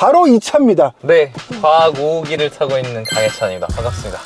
바로 이 차입니다. 네, 과학 5호기를 타고 있는 강혜찬입니다. 반갑습니다.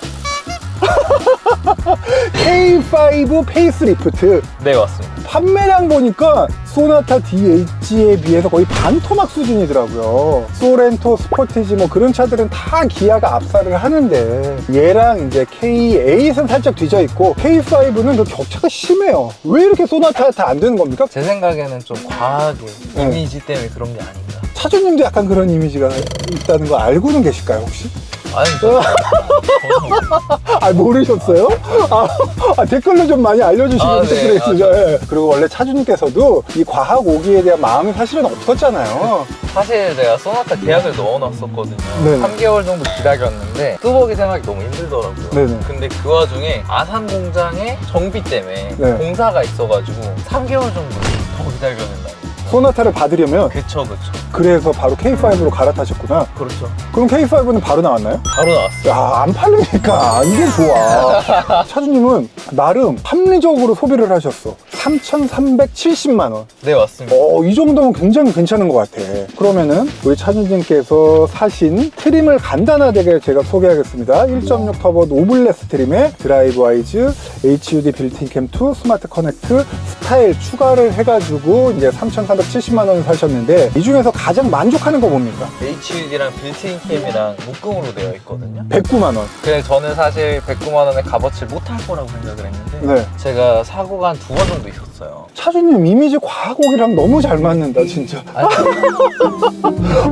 K5 페이스리프트. 네, 맞습니다. 판매량 보니까 소나타 DH에 비해서 거의 반토막 수준이더라고요. 소렌토, 스포티지 뭐 그런 차들은 다 기아가 압사를 하는데 얘랑 이제 K8은 살짝 뒤져 있고 K5는 그 격차가 심해요. 왜 이렇게 소나타한테 안 되는 겁니까? 제 생각에는 좀 과하게 네. 이미지 때문에 그런 게 아닌가. 차주님도 약간 그런 이미지가 있다는 거 알고는 계실까요 혹시? 아니, 저, 아 모르셨어요? 아, 아, 댓글로 좀 많이 알려주시면 아, 네. 부탁드리겠습니다. 예. 그리고 원래 차주님께서도 이 과학 오기에 대한 마음이 사실은 없었잖아요. 사실 제가 소나타 계약을 넣어놨었거든요. 네네. 3개월 정도 기다렸는데 뚜벅이 생각이 너무 힘들더라고요. 네네. 근데 그 와중에 아산 공장에 정비 때문에 네. 공사가 있어가지고 3개월 정도 더 기다려야 된다. 소나타를 받으려면 그쵸, 그쵸. 그래서 바로 K5로 갈아타셨구나. 그렇죠. 그럼 K5는 바로 나왔나요? 바로 나왔어요. 야, 안 팔리니까 이게 좋아. 차주님은 나름 합리적으로 소비를 하셨어. 3,370만 원. 네, 맞습니다. 어, 이 정도면 굉장히 괜찮은 것 같아. 그러면은 우리 차주님께서 사신 트림을 간단하게 제가 소개하겠습니다. 1.6 터보 노블레스 트림에 드라이브 와이즈, HUD 빌트인 캠2, 스마트 커넥트, 스타일 추가를 해가지고 이제 3,370만 원을 사셨는데 이 중에서 가장 만족하는 거 뭡니까? HUD랑 빌트인 캠이랑 묶음으로 되어 있거든요. 109만 원. 근데 저는 사실 109만 원에 값어치를 못할 거라고 생각을 했는데 네. 제가 사고가 한 두 번 정도 있었어요. 차주님 이미지 과학옥이랑 너무 잘 맞는다, 진짜. 아니,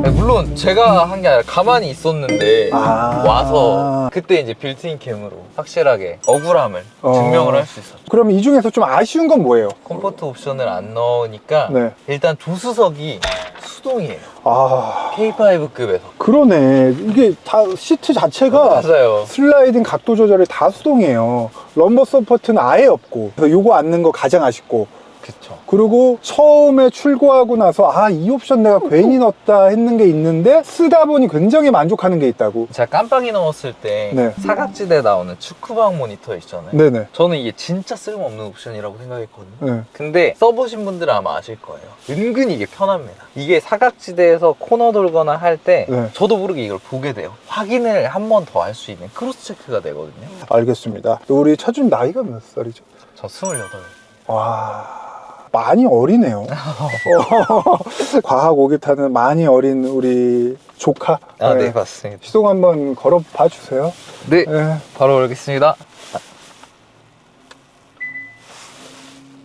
아니, 물론 제가 한 게 아니라 가만히 있었는데 아. 와서 그때 이제 빌트인 캠으로 확실하게 억울함을 어. 증명을 할 수 있었죠. 그럼 이 중에서 좀 아쉬운 건 뭐예요? 컴포트 옵션을 안 넣으니까 네. 일단 조수석이 수동이에요. 아, K5급에서. 그러네. 이게 다 시트 자체가 맞아요. 슬라이딩 각도 조절이 다 수동이에요. 럼버 서포트는 아예 없고. 그래서 요거 앉는 거 가장 아쉽고. 그쵸. 그리고 처음에 출고하고 나서 아, 이 옵션 내가 괜히 넣었다 했는 게 있는데 쓰다 보니 굉장히 만족하는 게 있다고. 제가 깜빡이 넣었을 때 네. 사각지대에 나오는 축구방 모니터 있잖아요. 네네. 저는 이게 진짜 쓸모없는 옵션이라고 생각했거든요. 네. 근데 써보신 분들은 아마 아실 거예요. 은근히 이게 편합니다. 이게 사각지대에서 코너 돌거나 할 때 네. 저도 모르게 이걸 보게 돼요. 확인을 한 번 더 할 수 있는 크로스 체크가 되거든요. 알겠습니다. 우리 차주님 나이가 몇 살이죠? 저 28. 와. 많이 어리네요. 어, 과학 오기 타는 많이 어린 우리 조카. 아, 네, 네. 맞습니다. 시동 한번 걸어 봐 주세요. 네, 네. 바로 올겠습니다.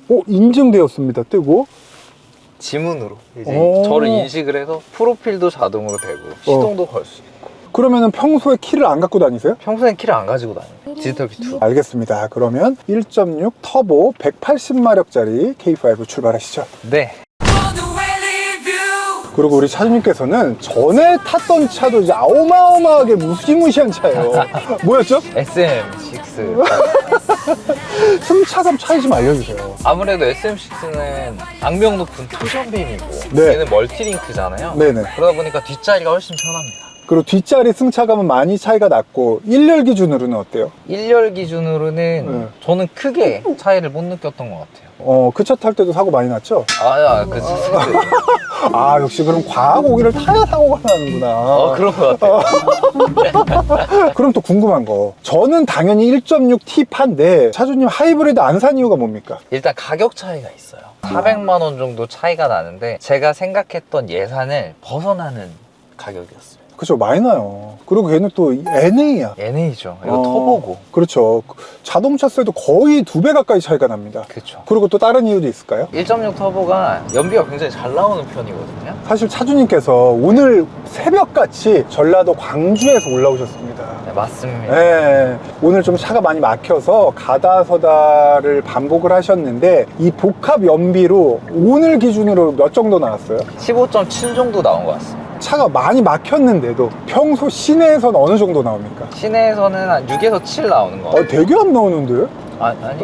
오, 인증되었습니다. 뜨고. 지문으로 이제 오. 저를 인식을 해서 프로필도 자동으로 되고 시동도 걸 수 있고 그러면은 평소에 키를 안 갖고 다니세요? 평소엔 키를 안 가지고 다녀요. 디지털 B2. 알겠습니다. 그러면 1.6 터보 180마력짜리 K5 출발하시죠. 네. 그리고 우리 차주님께서는 전에 탔던 차도 이제 어마어마하게 무시무시한 차예요. 뭐였죠? SM6. 승차감 차이 좀 알려주세요. 아무래도 SM6는 악명 높은 토션빔이고 네. 얘는 멀티링크잖아요. 네네. 그러다 보니까 뒷자리가 훨씬 편합니다. 그리고 뒷자리 승차감은 많이 차이가 났고 1열 기준으로는 어때요? 1열 기준으로는 네. 저는 크게 차이를 못 느꼈던 것 같아요. 어, 그 차 탈 때도 사고 많이 났죠? 아, 그, 아, 역시 그럼 과학 오기를 타야 사고가 나는구나. 어, 그런 것 같아요. 그럼 또 궁금한 거. 저는 당연히 1.6T 판데 차주님 하이브리드 안 산 이유가 뭡니까? 일단 가격 차이가 있어요. 400만 원 정도 차이가 나는데 제가 생각했던 예산을 벗어나는 가격이었어요. 그죠, 많이 나요. 그리고 걔는 또 NA야. NA죠. 이거 어, 터보고. 그렇죠. 자동차세도 거의 두 배 가까이 차이가 납니다. 그렇죠. 그리고 또 다른 이유도 있을까요? 1.6 터보가 연비가 굉장히 잘 나오는 편이거든요. 사실 차주님께서 오늘 새벽같이 전라도 광주에서 올라오셨습니다. 네, 맞습니다. 네, 오늘 좀 차가 많이 막혀서 가다 서다를 반복을 하셨는데 이 복합 연비로 오늘 기준으로 몇 정도 나왔어요? 15.7 정도 나온 것 같습니다. 차가 많이 막혔는데도 평소 시내에서는 어느 정도 나옵니까? 시내에서는 한 6에서 7 나오는 것 같아요. 어, 되게 안 나오는데? 아, 아니.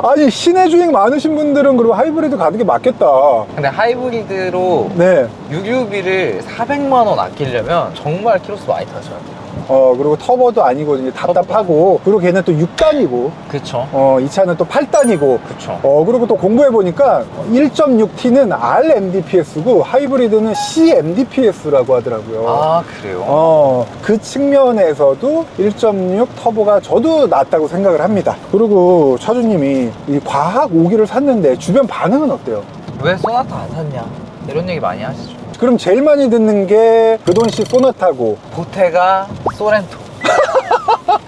아니 시내 주행 많으신 분들은 그리고 하이브리드 가는 게 맞겠다. 근데 하이브리드로 네. 6유비를 400만 원 아끼려면 정말 키로수 많이 타셔야 돼요. 어, 그리고 터보도 아니고 답답하고, 그리고 걔는 또 6단이고, 그쵸. 어, 이 차는 또 8단이고, 그쵸. 어, 그리고 또 공부해보니까 1.6T는 RMDPS고 하이브리드는 CMDPS라고 하더라고요. 아, 그래요? 어, 그 측면에서도 1.6 터보가 저도 낫다고 생각을 합니다. 그리고 차주님이 이 과학 5기를 샀는데 주변 반응은 어때요? 왜 소나타 안 샀냐? 이런 얘기 많이 하시죠. 그럼 제일 많이 듣는 게 그돈씨 소나타고 보테가 소렌토.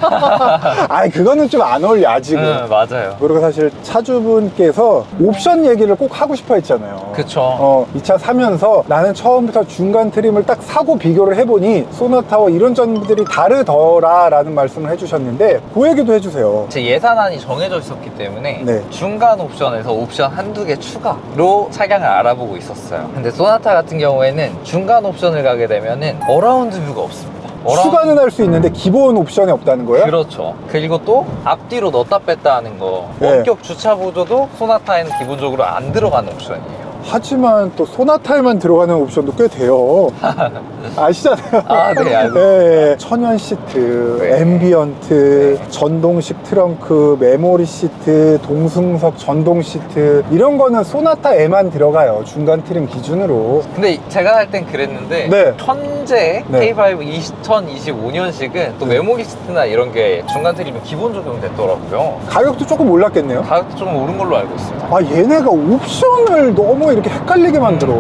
아 그거는 좀 안 어울려 아직은 응, 맞아요. 그리고 사실 차주분께서 옵션 얘기를 꼭 하고 싶어 했잖아요 그쵸. 어, 이 차 사면서 나는 처음부터 중간 트림을 딱 사고 비교를 해보니 소나타와 이런 점들이 다르더라 라는 말씀을 해주셨는데 그 얘기도 해주세요 제 예산안이 정해져 있었기 때문에 네. 중간 옵션에서 옵션 한두 개 추가로 차량을 알아보고 있었어요. 근데 소나타 같은 경우에는 중간 옵션을 가게 되면은 어라운드 뷰가 없습니다. 어라운드 추가는 할 수 있는데 기본 옵션이 없다는 거예요? 그렇죠. 그리고 또 앞뒤로 넣었다 뺐다 하는 거. 네. 원격 주차 보조도 소나타에는 기본적으로 안 들어가는 옵션이에요. 하지만 또 소나타에만 들어가는 옵션도 꽤 돼요. 아시잖아요. 아, 네, 알고 네, 천연 시트, 네. 앰비언트, 전동식 트렁크, 메모리 시트, 동승석 전동 시트 이런 거는 소나타에만 들어가요. 중간 트림 기준으로. 근데 제가 살땐 그랬는데 네. 현재 네. K5 2025년식은 또 메모리 시트나 이런 게 중간 트림이 기본 적용됐더라고요. 가격도 조금 올랐겠네요. 가격도 좀 오른 걸로 알고 있습니다. 아 얘네가 옵션을 너무 이렇게 헷갈리게 만들어.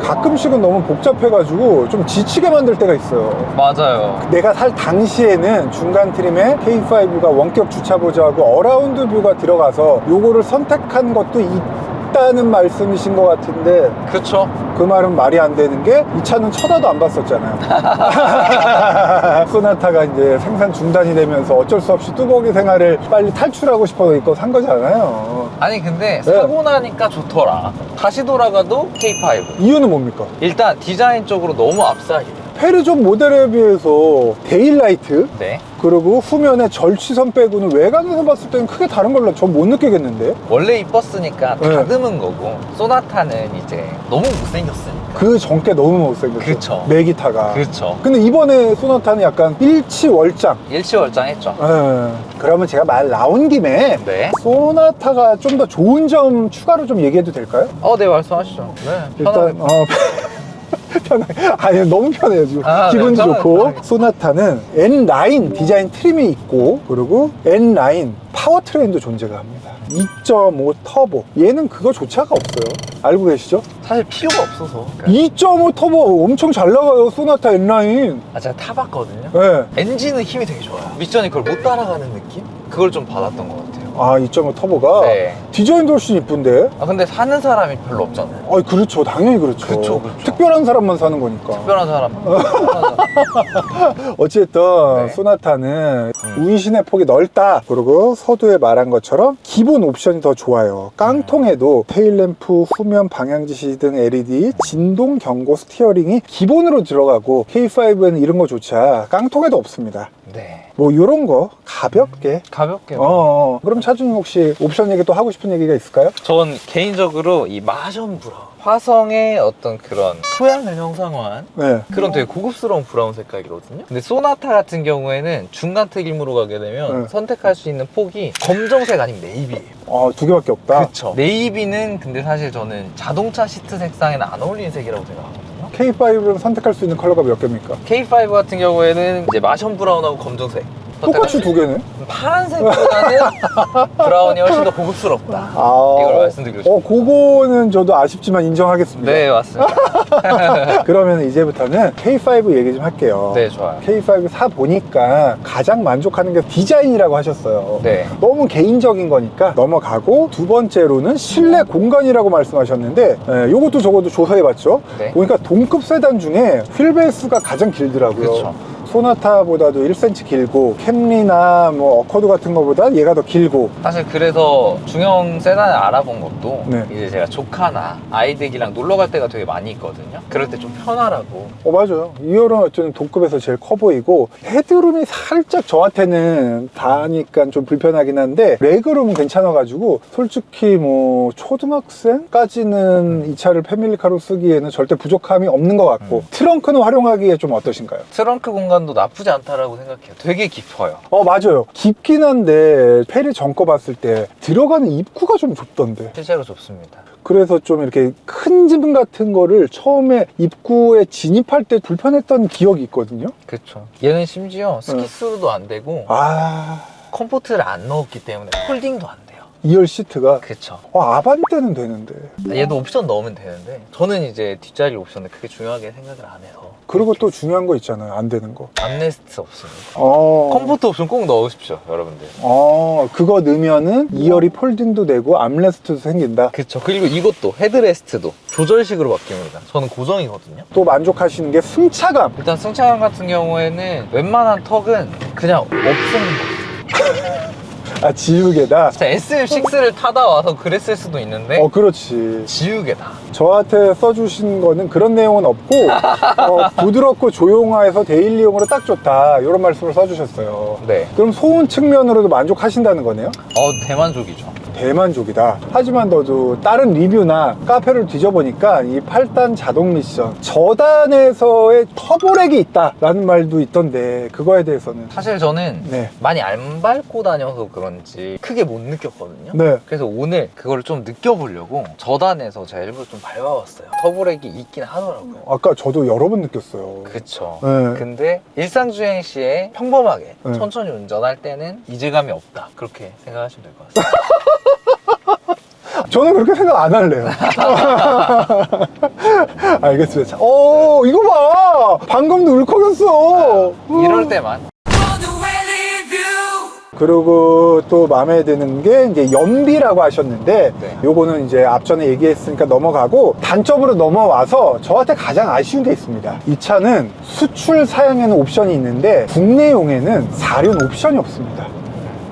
가끔씩은 너무 복잡해가지고 좀 지치게 만들 때가 있어요. 맞아요. 내가 살 당시에는 중간 트림에 K5가 원격 주차 보조하고 어라운드 뷰가 들어가서 요거를 선택한 것도 있다는 말씀이신 것 같은데 그쵸? 그 말은 말이 안 되는 게 이 차는 쳐다도 안 봤었잖아요. 소나타가 이제 생산 중단이 되면서 어쩔 수 없이 뚜벅이 생활을 빨리 탈출하고 싶어서 이거 산 거잖아요. 아니 근데 네. 사고 나니까 좋더라. 다시 돌아가도 K5. 이유는 뭡니까? 일단 디자인 쪽으로 너무 앞살이에요. 페르존 모델에 비해서 데일라이트 네. 그리고 후면에 절취선 빼고는 외관에서 봤을 때는 크게 다른 걸로 전 못 느끼겠는데 원래 이뻤으니까 네. 다듬은 거고 소나타는 이제 너무 못생겼으니까. 그 전께 너무 못생겼죠 그쵸. 메기타가 그렇죠. 근데 이번에 소나타는 약간 일치월장 일치월장 했죠. 예. 그러면 제가 말 나온 김에 네. 소나타가 좀 더 좋은 점 추가로 좀 얘기해도 될까요? 어, 네 말씀하시죠. 네. 편하게. 일단 어, 편하게 아니 너무 편해요 지금 아, 네, 기분도 편하게, 좋고 편하게. 소나타는 N9 디자인 트림이 있고 그리고 N9 파워트레인도 존재가 합니다 2.5 터보 얘는 그거조차가 없어요 알고 계시죠? 사실 필요가 없어서. 2.5 터보 엄청 잘 나가요 소나타 N9 아, 제가 타봤거든요. 네. 엔진은 힘이 되게 좋아요. 미션이 그걸 못 따라가는 느낌? 그걸 좀 받았던 것 같아요. 아 2.5 터보가 네. 디자인도 훨씬 이쁜데 아, 근데 사는 사람이 별로 없잖아요. 아 그렇죠 당연히 그렇죠 그쵸, 그쵸. 특별한 사람만 사는 거니까 특별한 사람. 특별한 사람. 어쨌든 네. 소나타는 음. 운신의 폭이 넓다 그리고 서두에 말한 것처럼 기본 옵션이 더 좋아요 깡통에도 테일램프 후면 방향지시 등 LED 진동 경고 스티어링이 기본으로 들어가고 K5에는 이런 거조차 깡통에도 없습니다 네. 뭐 이런 거 가볍게 가볍게. 어, 어. 그럼 차주님 혹시 옵션 얘기 또 하고 싶은 얘기가 있을까요? 전 개인적으로 이 마션 브라운. 화성의 어떤 그런 토양을 형상화한 네. 그런 되게 고급스러운 브라운 색깔이거든요. 근데 소나타 같은 경우에는 중간 트림으로 가게 되면 네. 선택할 수 있는 폭이 검정색 아니면 네이비예요. 어, 두 개밖에 없다 그쵸. 네이비는 근데 사실 저는 자동차 시트 색상에는 안 어울리는 색이라고 생각하거든요. K5는 선택할 수 있는 컬러가 몇 개입니까? K5 같은 경우에는 이제 마션 브라운하고 검정색. 똑같이 두 개네 파란색보다는 브라운이 훨씬 더 고급스럽다. 아, 이걸 말씀드리고 싶어요. 어, 그거는 저도 아쉽지만 인정하겠습니다. 네, 맞습니다. 그러면 이제부터는 K5 얘기 좀 할게요. 네, 좋아요. K5 사 보니까 가장 만족하는 게 디자인이라고 하셨어요. 네. 너무 개인적인 거니까 넘어가고 두 번째로는 실내 공간이라고 말씀하셨는데 예, 요것도 저것도 조사해봤죠. 네. 보니까 동급 세단 중에 휠베이스가 가장 길더라고요. 그쵸. 소나타보다도 1cm 길고 캠리나 뭐 어코드 같은 거보다 얘가 더 길고 사실 그래서 중형 세단을 알아본 것도 네. 이제 제가 조카나 아이들이랑 놀러 갈 때가 되게 많이 있거든요. 그럴 때 좀 편하라고. 어 맞아요. 2열은 어쨌든 동급에서 제일 커 보이고 헤드룸이 살짝 저한테는 다니까 좀 불편하긴 한데 레그룸은 괜찮아가지고 솔직히 뭐 초등학생까지는 이 차를 패밀리카로 쓰기에는 절대 부족함이 없는 것 같고 트렁크는 활용하기에 좀 어떠신가요? 트렁크 공간 도 공간도 나쁘지 않다라고 생각해요. 되게 깊어요. 어 맞아요 깊긴 한데 페리 전거 봤을 때 들어가는 입구가 좀 좁던데 실제로 좁습니다. 그래서 좀 이렇게 큰 짐 같은 거를 처음에 입구에 진입할 때 불편했던 기억이 있거든요 그렇죠. 얘는 심지어 스키스로도 안 되고 아 컴포트를 안 넣었기 때문에 폴딩도 안 돼요. 2열 시트가 그렇죠. 어, 아반떼는 되는데 얘도 옵션 넣으면 되는데 저는 이제 뒷자리 옵션을 그렇게 중요하게 생각을 안 해서 그리고 또 중요한 거 있잖아요 안 되는 거 암레스트 없습니다. 어. 컴포트 옵션 꼭 넣으십시오, 여러분들. 어, 그거 넣으면은 2열이 폴딩도 되고 암레스트도 생긴다. 그렇죠. 그리고 이것도 헤드레스트도 조절식으로 바뀝니다. 저는 고정이거든요. 또 만족하시는 게 승차감. 일단 승차감 같은 경우에는 웬만한 턱은 그냥 없습니다. 아, 지우개다. 진짜 SM6를 타다 와서 그랬을 수도 있는데 어, 그렇지. 지우개다. 저한테 써주신 거는 그런 내용은 없고, 어, 부드럽고 조용화해서 데일리용으로 딱 좋다. 이런 말씀을 써주셨어요. 네. 그럼 소음 측면으로도 만족하신다는 거네요? 어 대만족이죠. 대만족이다. 하지만 너도 다른 리뷰나 카페를 뒤져보니까 이 8단 자동 미션 저단에서의 터보렉이 있다 라는 말도 있던데 그거에 대해서는 사실 저는 네. 많이 안 밟고 다녀서 그런지 크게 못 느꼈거든요. 네. 그래서 오늘 그걸 좀 느껴보려고 저단에서 제가 일부러 좀 밟아봤어요. 터보렉이 있긴 하더라고요. 아까 저도 여러 번 느꼈어요. 그쵸. 네. 근데 일상주행 시에 평범하게 네. 천천히 운전할 때는 이질감이 없다. 그렇게 생각하시면 될 것 같아요. 저는 그렇게 생각 안 할래요. 알겠습니다. 자, 어, 이거 봐! 방금도 울컥였어! 이럴 때만 그리고 또 마음에 드는 게 이제 연비라고 하셨는데 네. 요거는 이제 앞전에 얘기했으니까 넘어가고 단점으로 넘어와서 저한테 가장 아쉬운 게 있습니다. 이 차는 수출 사양에는 옵션이 있는데 국내용에는 사륜 옵션이 없습니다.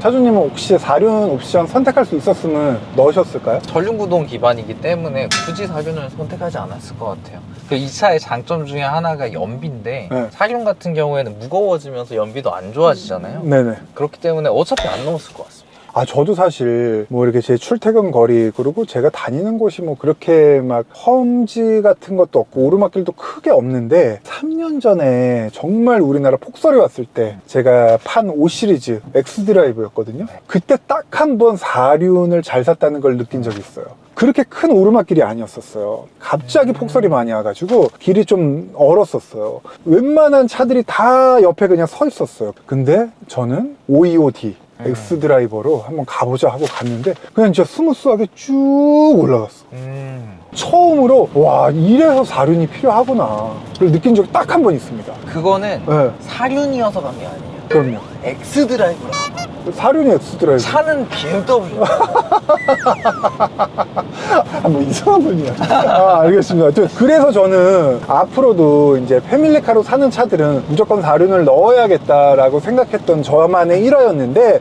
차주님은 혹시 사륜 옵션 선택할 수 있었으면 넣으셨을까요? 전륜구동 기반이기 때문에 굳이 사륜을 선택하지 않았을 것 같아요. 그 이 차의 장점 중에 하나가 연비인데 네. 사륜 같은 경우에는 무거워지면서 연비도 안 좋아지잖아요. 네네. 그렇기 때문에 어차피 안 넣었을 것 같습니다. 아, 저도 사실 뭐 이렇게 제 출퇴근 거리 그리고 제가 다니는 곳이 뭐 그렇게 막 험지 같은 것도 없고 오르막길도 크게 없는데 3년 전에 정말 우리나라 폭설이 왔을 때 제가 판 5 시리즈 X 드라이브였거든요. 그때 딱 한 번 사륜을 잘 샀다는 걸 느낀 적이 있어요. 그렇게 큰 오르막길이 아니었었어요. 갑자기 폭설이 많이 와가지고 길이 좀 얼었었어요. 웬만한 차들이 다 옆에 그냥 서 있었어요. 근데 저는 525D 엑스 드라이버로 한번 가보자 하고 갔는데 그냥 진짜 스무스하게 쭉 올라갔어. 음. 처음으로 와 이래서 사륜이 필요하구나. 를 느낀 적이 딱 한 번 있습니다. 그거는 네, 사륜이어서 간 게 아니에요. 그럼요. X 드라이브라. 사륜이 엑스 드라이버. 차는 BMW. 아, 뭐 이상한 분이야. 아, 알겠습니다. 그래서 저는 앞으로도 이제 패밀리카로 사는 차들은 무조건 사륜을 넣어야겠다라고 생각했던 저만의 일화였는데,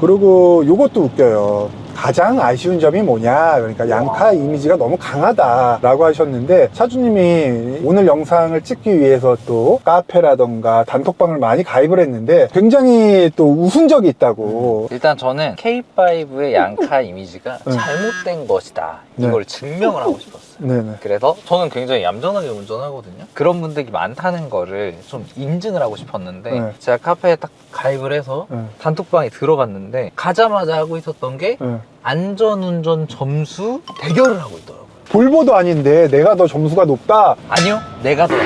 그리고 요것도 웃겨요. 가장 아쉬운 점이 뭐냐 그러니까 양카 이미지가 너무 강하다라고 하셨는데 차주님이 오늘 영상을 찍기 위해서 또 카페라던가 단톡방을 많이 가입을 했는데 굉장히 또 우승적이 있다고 일단 저는 K5의 양카 이미지가 네. 잘못된 것이다. 네. 이걸 증명을 하고 싶었어요. 네네 그래서 저는 굉장히 얌전하게 운전하거든요. 그런 분들이 많다는 거를 좀 인증을 하고 싶었는데 네. 제가 카페에 딱 가입을 해서 네. 단톡방에 들어갔는데 가자마자 하고 있었던 게 네. 안전운전 점수 대결을 하고 있더라고요. 볼보도 아닌데 내가 더 점수가 높다. 아니요, 내가 더.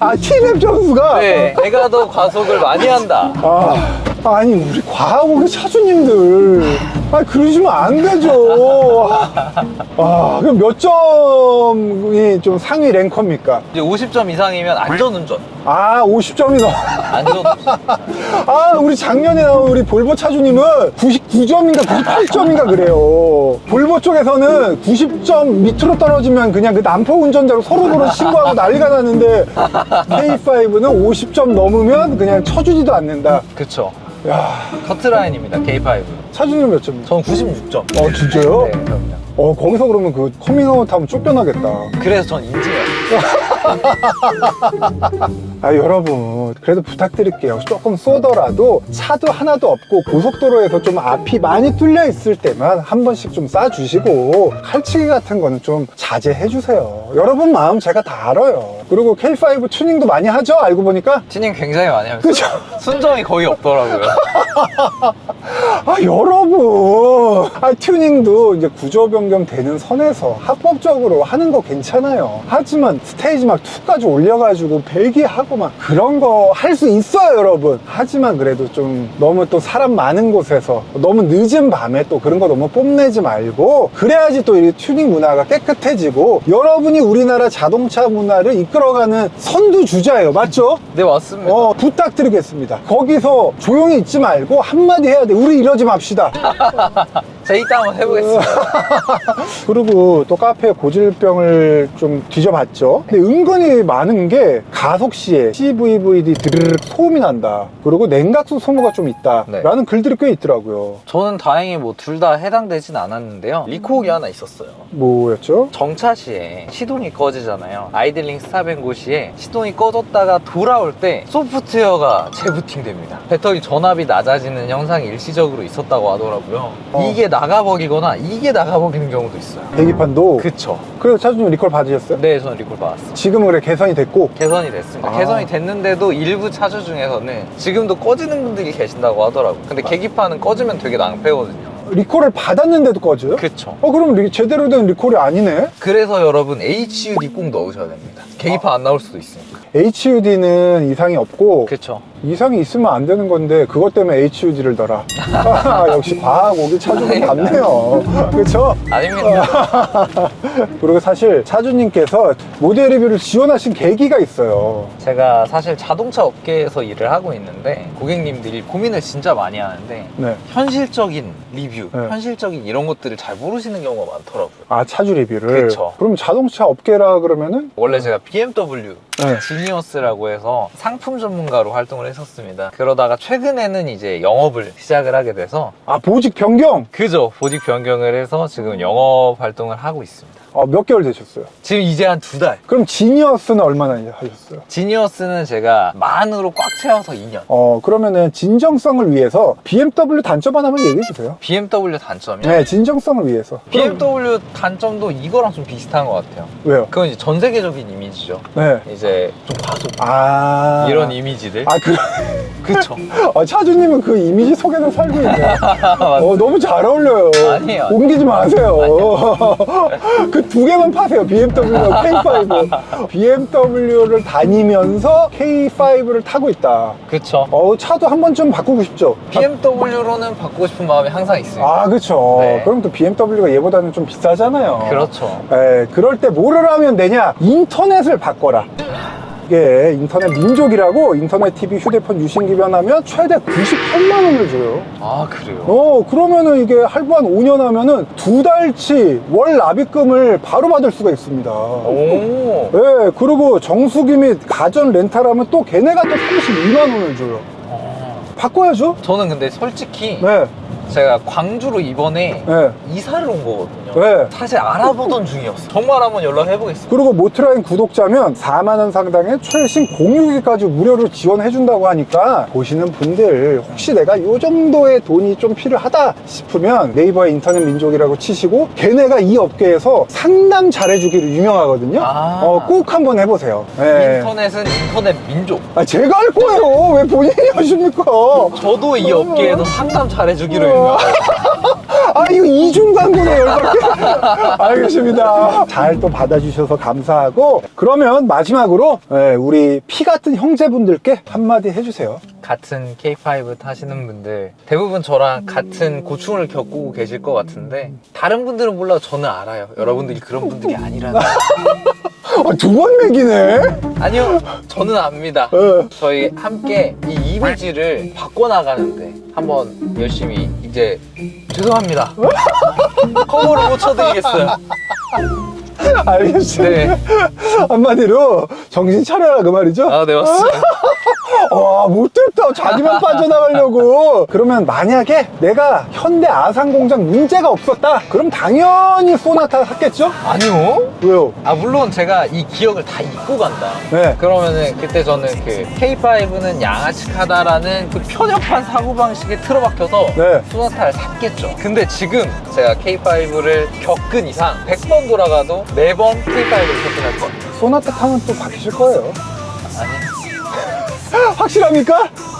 아, 티맵 점수가? 네, 내가 더 과속을 많이 한다. 아, 아니, 우리 과학고의 차주님들. 아, 그러시면 안 되죠. 아, 그럼 몇 점이 좀 상위 랭커입니까? 이제 50점 이상이면 안전운전. 아, 50점이다. 안전운전. 아, 우리 작년에 나온 우리 볼보 차주님은 99점인가 98점인가 그래요. 볼보 쪽에서는 90점 밑으로 떨어지면 그냥 그 남포 운전자로 서로서로 신고하고 난리가 났는데 K5는 50점 넘으면 그냥 쳐주지도 않는다. 그쵸. 야, 커트라인입니다, K5. 차주님 몇 점이요? 전 96점. 어, 진짜요? 네, 그럼요. 어 거기서 그러면 그 커밍아웃 하면 쫓겨나겠다 그래서 전 인증이에요. 아 여러분 그래도 부탁드릴게요. 조금 쏘더라도 차도 하나도 없고 고속도로에서 좀 앞이 많이 뚫려 있을 때만 한 번씩 좀 쏴주시고 칼치기 같은 거는 좀 자제해 주세요. 여러분 마음 제가 다 알아요. 그리고 K5 튜닝도 많이 하죠? 알고 보니까? 튜닝 굉장히 많이 하면서 그죠? 순정이 거의 없더라고요. 아 여러분 아 튜닝도 이제 구조 변경 되는 선에서 합법적으로 하는 거 괜찮아요 하지만 스테이지 막 2까지 올려가지고 배기하고 막 그런 거 할 수 있어요 여러분 하지만 그래도 좀 너무 또 사람 많은 곳에서 너무 늦은 밤에 또 그런 거 너무 뽐내지 말고 그래야지 또 이 튜닝 문화가 깨끗해지고 여러분이 우리나라 자동차 문화를 이끌어가는 선두주자예요 맞죠? 네, 맞습니다. 어, 부탁드리겠습니다. 거기서 조용히 있지 말고 한마디 해야 돼. 우리 이러지 맙시다. 자, 이따 한번 해보겠습니다. 그리고 또 카페 고질병을 좀 뒤져봤죠. 근데 은근히 많은 게 가속 시에 CVVD 드르륵 소음이 난다. 그리고 냉각수 소모가 좀 있다. 네. 라는 글들이 꽤 있더라고요. 저는 다행히 뭐 둘 다 해당되진 않았는데요. 리코기 하나 있었어요. 뭐였죠? 정차 시에 시동이 꺼지잖아요. 아이들링 스탑앤고 시에 시동이 꺼졌다가 돌아올 때 소프트웨어가 재부팅됩니다. 배터리 전압이 낮아지는 현상이 일시적으로 있었다고 하더라고요. 어. 이게 나가버리거나 이게 나가버리는 경우도 있어요. 계기판도. 그쵸. 그래서 차주님 리콜 받으셨어요? 네, 저는 리콜 받았어요. 지금은 그래 개선이 됐고. 개선이 됐습니다. 아. 개선이 됐는데도 일부 차주 중에서는 지금도 꺼지는 분들이 계신다고 하더라고요. 근데 계기판은 꺼지면 되게 낭패거든요. 리콜을 받았는데도 꺼져요? 그쵸. 어, 그럼 리- 제대로 된 리콜이 아니네? 그래서 여러분 HUD 꼭 넣으셔야 됩니다. 계기판 안 나올 수도 있으니까. HUD는 이상이 없고 그쵸. 이상이 있으면 안 되는 건데 그것 때문에 HUD를 넣어라. 아, 역시 과학 오기 차주분 같네요. 그렇죠? 아닙니다. 그리고 사실 차주님께서 모델 리뷰를 지원하신 계기가 있어요. 제가 사실 자동차 업계에서 일을 하고 있는데 고객님들이 고민을 진짜 많이 하는데 네. 현실적인 리뷰, 네. 현실적인 이런 것들을 잘 모르시는 경우가 많더라고요. 아 차주 리뷰를. 그쵸. 럼 자동차 업계라 그러면은 원래 제가 BMW 네. 지니어스라고 해서 상품 전문가로 활동을 했 었습니다. 그러다가 최근에는 이제 영업을 시작을 하게 돼서 아 보직 변경. 그죠 보직 변경을 해서 지금 영업 활동을 하고 있습니다. 어, 몇 개월 되셨어요? 지금 이제 한 두 달. 그럼 지니어스는 얼마나 하셨어요? 지니어스는 제가 만으로 꽉 채워서 2년. 어 그러면은 진정성을 위해서 BMW 단점 하나만 얘기해 주세요. BMW 단점이요. 네, 진정성을 위해서. BMW 단점도 이거랑 좀 비슷한 것 같아요. 왜요? 그건 이제 전 세계적인 이미지죠. 네. 이제 좀 과속 아 이런 이미지들. 아, 그, 그쵸. 아, 차주님은 그 이미지 속에서 살고 있네. 어, 너무 잘 어울려요. 아니에요. 옮기지 마세요. 그 두 개만 파세요. BMW랑 K5. BMW를 다니면서 K5를 타고 있다. 그쵸. 어, 차도 한 번쯤 바꾸고 싶죠. BMW로는 바꾸고 싶은 마음이 항상 있습니다. 아, 그쵸. 네. 그럼 또 BMW가 얘보다는 좀 비싸잖아요. 그렇죠. 에, 그럴 때 뭐를 하면 되냐? 인터넷을 바꿔라. 이게 인터넷 민족이라고 인터넷 TV 휴대폰 유심기 변 하면 최대 98만 원을 줘요. 아, 그래요? 어, 그러면은 이게 할부 한 5년 하면은 두 달치 월 납입금을 바로 받을 수가 있습니다. 오. 예, 그리고 정수기 및 가전 렌탈하면 또 걔네가 또 32만 원을 줘요. 어. 바꿔야죠? 저는 근데 솔직히 네, 제가 광주로 이번에 네, 이사를 온 거거든요. 네. 사실 알아보던 중이었어요. 정말 한번 연락해보겠습니다. 그리고 모트라인 구독자면 4만원 상당의 최신 공유기까지 무료로 지원해준다고 하니까 보시는 분들 혹시 내가 요 정도의 돈이 좀 필요하다 싶으면 네이버에 인터넷 민족이라고 치시고 걔네가 이 업계에서 상담 잘해주기로 유명하거든요. 아. 어, 꼭 한번 해보세요. 예. 인터넷은 인터넷 민족. 아, 제가 할 거예요. 왜 본인이 하십니까? 저도 이 업계에서 상담 잘해주기로 유명해요. 아, 이거 이중 광고네, 열받게. 알겠습니다. 잘 또 받아주셔서 감사하고. 그러면 마지막으로, 예, 우리 피 같은 형제분들께 한마디 해주세요. 같은 K5 타시는 분들 대부분 저랑 같은 고충을 겪고 계실 것 같은데 다른 분들은 몰라 도 저는 알아요. 여러분들이 그런 분들이 아니라는. 아, 두번 맥이네? 아니요, 저는 압니다. 예. 저희 함께 이 이미지를 바꿔나가는데 한번 열심히 이제 죄송합니다. 커버를 못 쳐드리겠어요. 알겠습니다. 네. 한마디로 정신 차려라, 그 말이죠? 아, 네, 맞습니다. 와, 못됐다. 자기만 빠져나가려고. 그러면 만약에 내가 현대 아산 공장 문제가 없었다. 그럼 당연히 소나타 샀겠죠? 아니요. 왜요? 아 물론 제가 이 기억을 다 잊고 간다. 네. 그러면은 그때 저는 그 K5는 양아치하다라는 그 편협한 사고방식에 틀어박혀서 네. 소나타를 샀겠죠. 근데 지금 제가 K5를 겪은 이상 100번 돌아가도 4번 K5를 접근할 것. 소나타 타면 또 바뀌실 거예요. 아니. 확실합니까? 아.